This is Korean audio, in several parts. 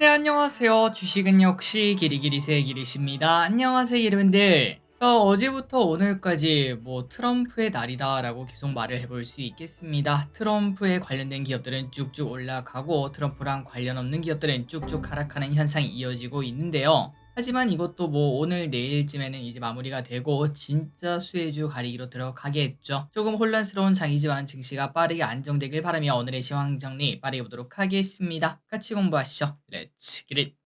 네, 안녕하세요. 주식은 역시 기리기리세 기리십니다. 안녕하세요, 여러분들. 저 어제부터 오늘까지 뭐 트럼프의 날이다라고 계속 말을 해볼 수 있겠습니다. 트럼프에 관련된 기업들은 쭉쭉 올라가고 트럼프랑 관련 없는 기업들은 쭉쭉 하락하는 현상이 이어지고 있는데요. 하지만 이것도 뭐 오늘 내일쯤에는 이제 마무리가 되고 진짜 수혜주 가리기로 들어가겠죠. 조금 혼란스러운 장이지만 증시가 빠르게 안정되길 바라며 오늘의 시황 정리 빠르게 보도록 하겠습니다. 같이 공부하시죠. 렛츠 기릿!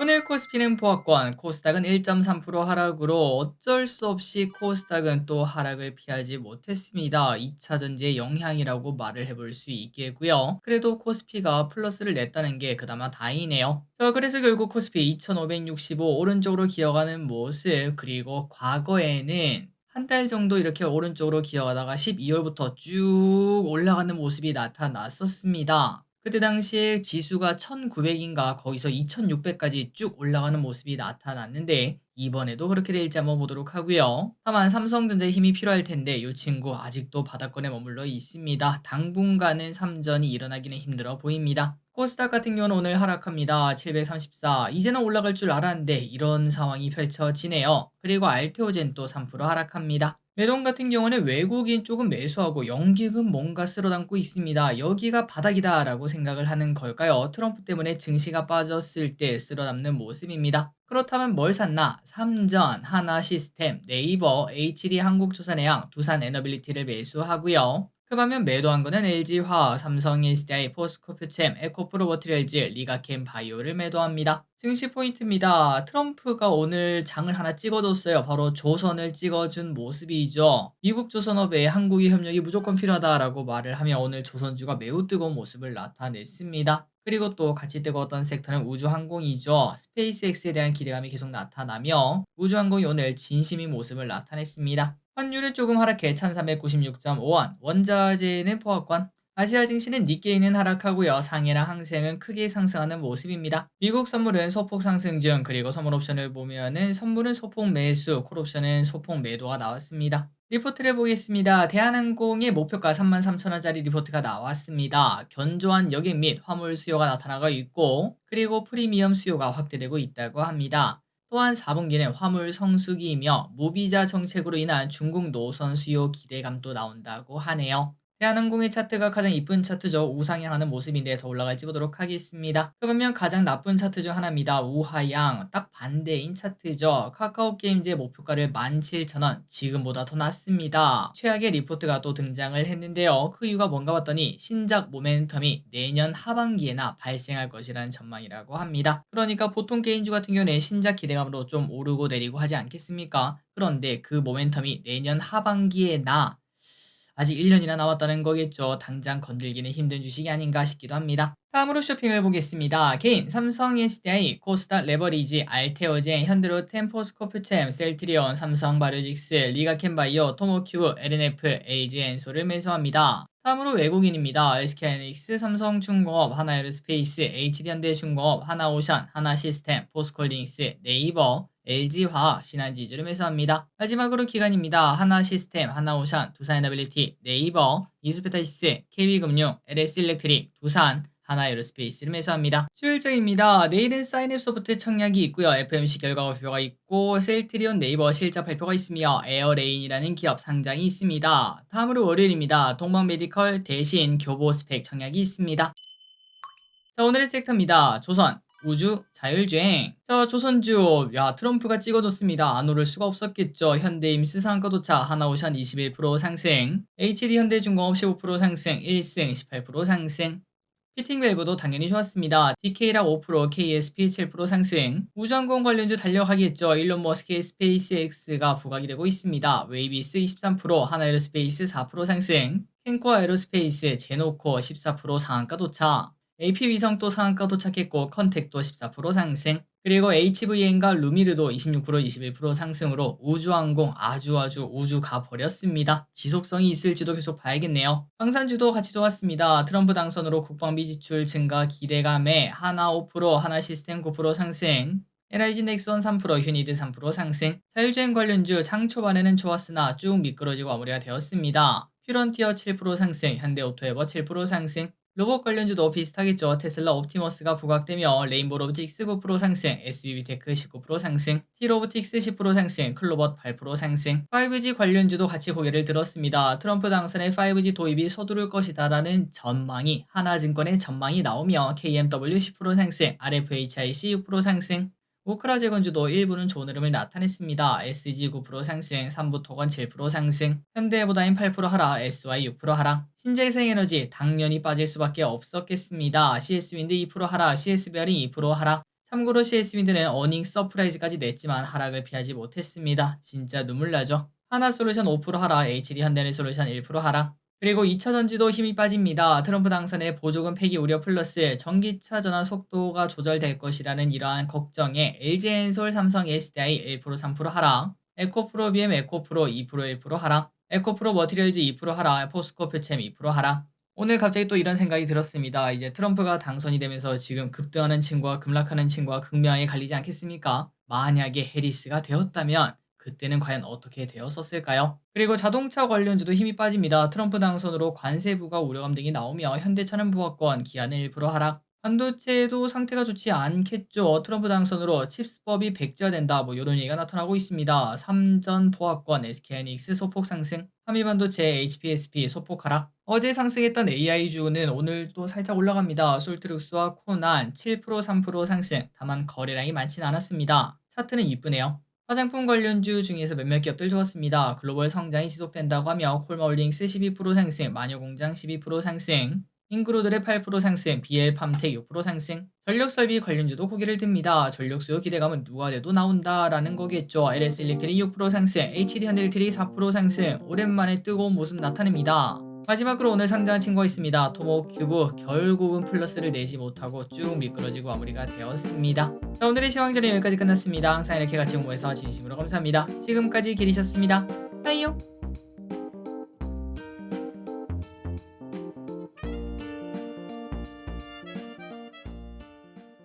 오늘 코스피는 보합권, 코스닥은 1.3% 하락으로 어쩔 수 없이 코스닥은 또 하락을 피하지 못했습니다. 2차 전지의 영향이라고 말을 해볼 수 있겠고요. 그래도 코스피가 플러스를 냈다는 게 그나마 다행이네요. 자, 그래서 결국 코스피 2565 오른쪽으로 기어가는 모습 그리고 과거에는 한달 정도 이렇게 오른쪽으로 기어가다가 12월부터 쭉 올라가는 모습이 나타났었습니다. 그때 당시에 지수가 1900인가 거기서 2600까지 쭉 올라가는 모습이 나타났는데 이번에도 그렇게 될지 한번 보도록 하고요. 다만 삼성전자의 힘이 필요할 텐데 이 친구 아직도 바닥권에 머물러 있습니다. 당분간은 3전이 일어나기는 힘들어 보입니다. 코스닥 같은 경우는 오늘 하락합니다. 734. 이제는 올라갈 줄 알았는데 이런 상황이 펼쳐지네요. 그리고 알테오젠 또 3% 하락합니다. 매동 같은 경우는 외국인 조금 매수하고 연기금 뭔가 쓸어담고 있습니다. 여기가 바닥이다 라고 생각을 하는 걸까요? 트럼프 때문에 증시가 빠졌을 때 쓸어담는 모습입니다. 그렇다면 뭘 샀나? 삼전, 하나 시스템, 네이버, HD 한국조선해양, 두산 에너빌리티를 매수하고요. 그 반면 매도한 거는 LG화학, 삼성 SDI, 포스코프챔, 에코프로버트리얼즈, 리가캠 바이오를 매도합니다. 증시 포인트입니다. 트럼프가 오늘 장을 하나 찍어줬어요. 바로 조선을 찍어준 모습이죠. 미국 조선업에 한국의 협력이 무조건 필요하다라고 말을 하며 오늘 조선주가 매우 뜨거운 모습을 나타냈습니다. 그리고 또 같이 뜨거웠던 섹터는 우주항공이죠. 스페이스X에 대한 기대감이 계속 나타나며 우주항공이 오늘 진심인 모습을 나타냈습니다. 환율은 조금 하락해 1396.5원, 원자재는 포함권, 아시아 증시는 니케이는 하락하고요. 상해랑 항생은 크게 상승하는 모습입니다. 미국 선물은 소폭 상승 중 그리고 선물 옵션을 보면은 선물은 소폭 매수, 콜옵션은 소폭 매도가 나왔습니다. 리포트를 보겠습니다. 대한항공의 목표가 33,000원짜리 리포트가 나왔습니다. 견조한 여객 및 화물 수요가 나타나고 있고 그리고 프리미엄 수요가 확대되고 있다고 합니다. 또한 4분기는 화물 성수기이며 무비자 정책으로 인한 중국 노선 수요 기대감도 나온다고 하네요. 대한항공의 차트가 가장 이쁜 차트죠. 우상향하는 모습인데 더 올라갈지 보도록 하겠습니다. 그러면 가장 나쁜 차트 중 하나입니다. 우하향. 딱 반대인 차트죠. 카카오게임즈의 목표가를 17,000원. 지금보다 더 낮습니다. 최악의 리포트가 또 등장을 했는데요. 그 이유가 뭔가 봤더니 신작 모멘텀이 내년 하반기에나 발생할 것이라는 전망이라고 합니다. 그러니까 보통 게임주 같은 경우는 신작 기대감으로 좀 오르고 내리고 하지 않겠습니까? 그런데 그 모멘텀이 내년 하반기에나 아직 1년이나 남았다는 거겠죠. 당장 건들기는 힘든 주식이 아닌가 싶기도 합니다. 다음으로 쇼핑을 보겠습니다. 개인, 삼성 SDI, 코스닥 레버리지, 알테오젠, 현대로템, 포스코프챔, 셀트리온, 삼성 바이오직스, 리가캔바이오, 토모큐브, LNF, LG엔소를 매수합니다. 다음으로 외국인입니다. SK하이닉스, 삼성중공업, 하나에어스페이스, HD현대중공업, 하나오션, 하나시스템, 포스콜딩스, 네이버, LG화학, 신한지주를 매수합니다. 마지막으로 기간입니다. 하나시스템, 하나오션, 두산에너빌리티, 네이버, 이수페타시스, KB금융, LS일렉트릭, 두산, 하나에어스페이스를 매수합니다. 수요일장입니다. 내일은 사인앱소프트 청약이 있고요. FMC 결과 발표가 있고 셀트리온 네이버 실적 발표가 있으며 에어레인이라는 기업 상장이 있습니다. 다음으로 월요일입니다. 동방메디컬 대신 교보스펙 청약이 있습니다. 자, 오늘의 섹터입니다. 조선, 우주, 자율주행. 자, 조선주. 야, 트럼프가 찍어줬습니다. 안 오를 수가 없었겠죠. 현대임 스 상가 도차, 하나오션 21% 상승, HD 현대중공업 15% 상승, 1승 18% 상승. 피팅 밸브도 당연히 좋았습니다. DK랑 5%, KSP 7% 상승. 우주항공 관련주 달려가겠죠. 일론 머스크의 스페이스X가 부각이 되고 있습니다. 웨이비스 23%, 하나에어스페이스 4% 상승. 캔코 에어로스페이스, 제노코 14% 상한가 도착. AP 위성도 상한가 도착했고 컨택도 14% 상승 그리고 HVN과 루미르도 26% 21% 상승으로 우주항공 아주 아주 우주 가버렸습니다. 지속성이 있을지도 계속 봐야겠네요. 방산주도 같이 좋았습니다. 트럼프 당선으로 국방비 지출 증가 기대감에 하나 5% 하나 시스템 9% 상승 LIG 넥슨 3% 휴니드 3% 상승 자율주행 관련주 장 초반에는 좋았으나 쭉 미끄러지고 마무리가 되었습니다. 퓨런티어 7% 상승 현대오토에버 7% 상승 로봇 관련주도 비슷하겠죠. 테슬라 옵티머스가 부각되며 레인보 로보틱스 9% 상승, SBB테크 19% 상승, T로보틱스 10% 상승, 클로벗 8% 상승, 5G 관련주도 같이 고개를 들었습니다. 트럼프 당선의 5G 도입이 서두를 것이다라는 전망이 하나증권의 전망이 나오며 KMW 10% 상승, RFHIC 6% 상승, 오크라 재건주도 일부는 좋은 흐름을 나타냈습니다. SG 9% 상승, 삼부토건 7% 상승, 현대해보다인 8% 하락, SY 6% 하락, 신재생에너지 당연히 빠질 수밖에 없었겠습니다. CS윈드 2% 하락, CS베어링 2% 하락. 참고로 CS윈드는 어닝 서프라이즈까지 냈지만 하락을 피하지 못했습니다. 진짜 눈물 나죠. 하나솔루션 5% 하락, HD 현대리솔루션 1% 하락. 그리고 2차 전지도 힘이 빠집니다. 트럼프 당선의 보조금 폐기 우려 플러스 전기차 전환 속도가 조절될 것이라는 이러한 걱정에 LG엔솔, 삼성, SDI 1% 3% 하락, 에코프로 BM 에코프로 2% 1% 하락, 에코프로 머티리얼즈 2% 하락, 포스코 표챔 2% 하락. 오늘 갑자기 또 이런 생각이 들었습니다. 이제 트럼프가 당선이 되면서 지금 급등하는 친구와 급락하는 친구가 극명하게 갈리지 않겠습니까? 만약에 해리스가 되었다면 그때는 과연 어떻게 되었었을까요? 그리고 자동차 관련주도 힘이 빠집니다. 트럼프 당선으로 관세 부과 우려감 등이 나오며 현대차는 부각권, 기아는 1% 하락, 반도체도 상태가 좋지 않겠죠. 트럼프 당선으로 칩스법이 백지화된다. 뭐 이런 얘기가 나타나고 있습니다. 삼전 포화권, SK하이닉스 소폭 상승, 한미반도체, HPSP 소폭 하락. 어제 상승했던 AI주는 오늘 또 살짝 올라갑니다. 솔트룩스와 코난 7% 3% 상승. 다만 거래량이 많진 않았습니다. 차트는 이쁘네요. 화장품 관련주 중에서 몇몇 기업들 좋았습니다. 글로벌 성장이 지속된다고 하며 콜마홀딩스 12% 상승, 마녀공장 12% 상승, 인그루들의 8% 상승, BL팜텍 6% 상승, 전력설비 관련주도 고개를 듭니다. 전력수요 기대감은 누가 돼도 나온다라는 거겠죠. LS 일렉트릭 6% 상승, HD 현대일트릭 4% 상승, 오랜만에 뜨거운 모습 나타냅니다. 마지막으로 오늘 상장한 친구가 있습니다. 토모큐브 결국은 플러스를 내지 못하고 쭉 미끄러지고 마무리가 되었습니다. 자 오늘의 시황전은 여기까지 끝났습니다. 항상 이렇게 같이 공부해서 진심으로 감사합니다. 지금까지 길이셨습니다. 빠이요.